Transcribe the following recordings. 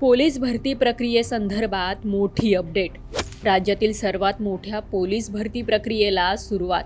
Police भरती प्रक्रियेसंदर्भात मोठी update. राज्यातील सर्वात मोठ्या पोलीस भरती प्रक्रियेला सुरुवात.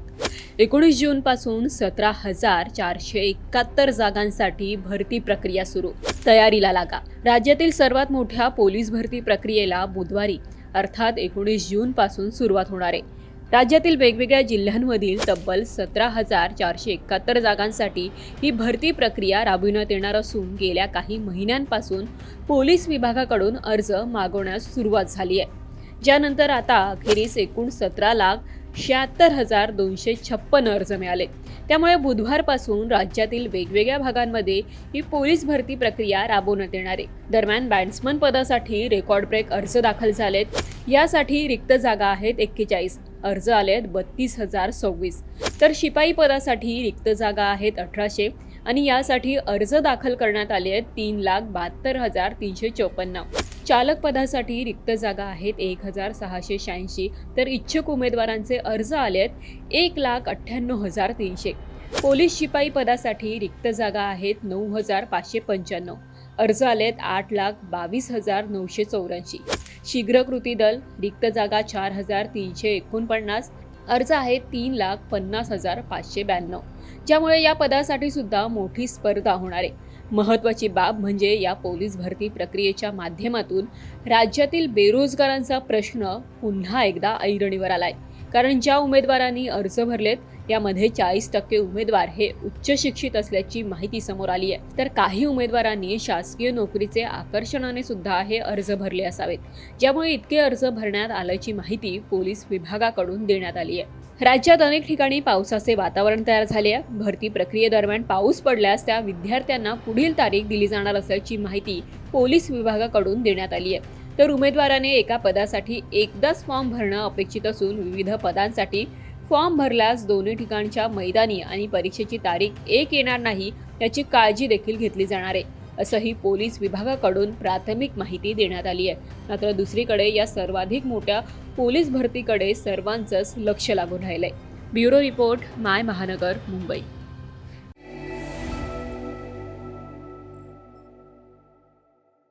एकोणीस जूनपासून सतरा हजार चारशे एकाहत्तर जागांसाठी भरती प्रक्रिया सुरू. तयारीला लागा. राज्यातील सर्वात मोठ्या पोलीस भरती प्रक्रियेला बुधवारी अर्थात एकोणीस जूनपासून सुरुवात होणार आहे. राज्यातील वेगवेगळ्या जिल्ह्यांमधील तब्बल सतरा हजार चारशे एकाहत्तर जागांसाठी ही भरती प्रक्रिया राबविण्यात येणार असून गेल्या काही महिन्यांपासून पोलीस विभागाकडून अर्ज मागवण्यास सुरुवात झाली आहे. ज्यानंतर आता अखेरीस एकूण सतरा लाख शहात्तर हजार दोनशे छप्पन अर्ज मिळाले. त्यामुळे बुधवारपासून राज्यातील वेगवेगळ्या भागांमध्ये ही पोलीस भरती प्रक्रिया राबवण्यात येणार आहे. दरम्यान बॅट्समन पदासाठी रेकॉर्ड ब्रेक अर्ज दाखल झालेत. यासाठी रिक्त जागा आहेत एक्केचाळीस. अर्ज आले आहेत बत्तीस हजार सव्वीस. तर शिपाई पदासाठी रिक्त जागा आहेत अठराशे आणि यासाठी अर्ज दाखल करण्यात आले आहेत तीन लाख बहात्तर हजार तीनशे चौपन्न. चालक पदासाठी रिक्त जागा आहेत एक हजार सहाशे शहाऐंशी. तर इच्छुक उमेदवारांचे अर्ज आले आहेत एक लाख अठ्ठ्याण्णव हजार तीनशे. पोलीस शिपाई पदासाठी रिक्त जागा आहेत नऊ हजार पाचशे पंच्याण्णव. अर्ज आले आहेत आठ लाख बावीस हजार नऊशे चौऱ्याऐंशी. शीघ्र कृती दल रिक्त जागा चार हजार तीनशे एकोणपन्नास अर्ज आहेत तीन लाख पन्नास हजार पाचशे ब्याण्णव. ज्यामुळे या पदासाठी सुद्धा मोठी स्पर्धा होणार आहे. महत्त्वाची बाब म्हणजे या पोलीस भरती प्रक्रियेच्या माध्यमातून राज्यातील बेरोजगारांचा प्रश्न पुन्हा एकदा ऐरणीवर आलाय. कारण ज्या उमेदवारांनी अर्ज भरलेत यामध्ये चाळीस टक्के उमेदवार हे उच्च शिक्षित असल्याची माहिती समोर आली आहे. तर काही उमेदवारांनी शासकीय नोकरीचे आकर्षणाने सुद्धा हे अर्ज भरले असावेत. ज्यामुळे इतके अर्ज भरण्यात आल्याची माहिती पोलीस विभागाकडून देण्यात आली आहे. राज्यात अनेक ठिकाणी पावसाचे वातावरण तयार झाले आहे. भरती प्रक्रियेदरम्यान पाऊस पडल्यास त्या विद्यार्थ्यांना पुढील तारीख दिली जाणार असल्याची माहिती पोलीस विभागाकडून देण्यात आली आहे. तर उमेदवाराने एका पदासाठी एकदाच फॉर्म भरणं अपेक्षित असून विविध पदांसाठी फॉर्म भरल्यास दोन्ही ठिकाणच्या मैदानी आणि परीक्षेची तारीख एक येणार नाही याची काळजी देखील घेतली जाणार आहे असंही पोलीस विभागाकडून प्राथमिक माहिती देण्यात आली आहे. मात्र दुसरीकडे या सर्वाधिक मोठ्या पोलीस भरतीकडे सर्वांचंच लक्ष लागून राहिलंय. ब्युरो रिपोर्ट माय महानगर मुंबई.